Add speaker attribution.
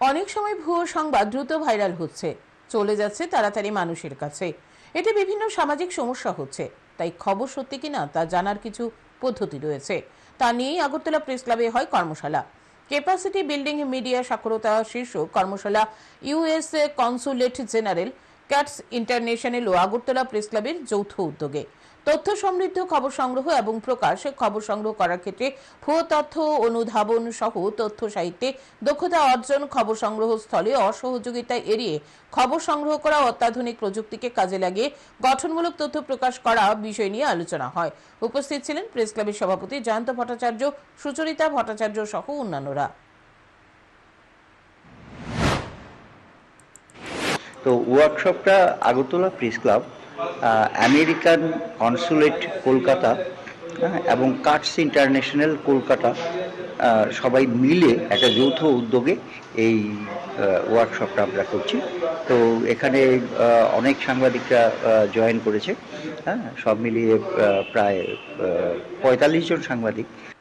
Speaker 1: অনেক সময় ভুয়ো সংবাদ দ্রুত ভাইরাল হচ্ছে। চলে যাচ্ছে তাড়াতাড়ি মানুষের কাছে। এতে বিভিন্ন সামাজিক সমস্যা হচ্ছে। তাই খবর সত্যি কিনা তা জানার কিছু পদ্ধতি রয়েছে। তা নিয়েই আগরতলা প্রেস ক্লাবে হয় কর্মশালা। ক্যাপাসিটি বিল্ডিং মিডিয়া সাক্ষরতা শীর্ষক কর্মশালা US consulate general CUTS International ও আগরতলা প্রেস ক্লাবের যৌথ উদ্যোগে। তথ্য সমৃদ্ধ খবর সংগ্রহ এবং প্রকাশ খবর সংগ্রহ করার ক্ষেত্রে ভুয়ো তথ্য অনুধাবন সহ তথ্য সাহিত্যে দক্ষতা অর্জন খবর সংগ্রহ স্থলে অসহযোগিতা এড়িয়ে খবর সংগ্রহ করা অত্যাধুনিক প্রযুক্তিকে কাজে লাগিয়ে গঠনমূলক তথ্য প্রকাশ করা বিষয় নিয়ে আলোচনা হয়। উপস্থিত ছিলেন প্রেস ক্লাবের সভাপতি জয়ন্ত ভট্টাচার্য, সুচরিতা ভট্টাচার্য সহ অন্যান্যরা।
Speaker 2: তো ওয়ার্কশপটা Agartala press club American consulate Kolkata হ্যাঁ, এবং কাটস ইন্টারন্যাশনাল কলকাতা সবাই মিলে একটা যৌথ উদ্যোগে এই ওয়ার্কশপটা আমরা করছি। তো এখানে অনেক সাংবাদিকরা জয়েন করেছে। হ্যাঁ সব মিলিয়ে প্রায় পঁয়তাল্লিশ জন সাংবাদিক।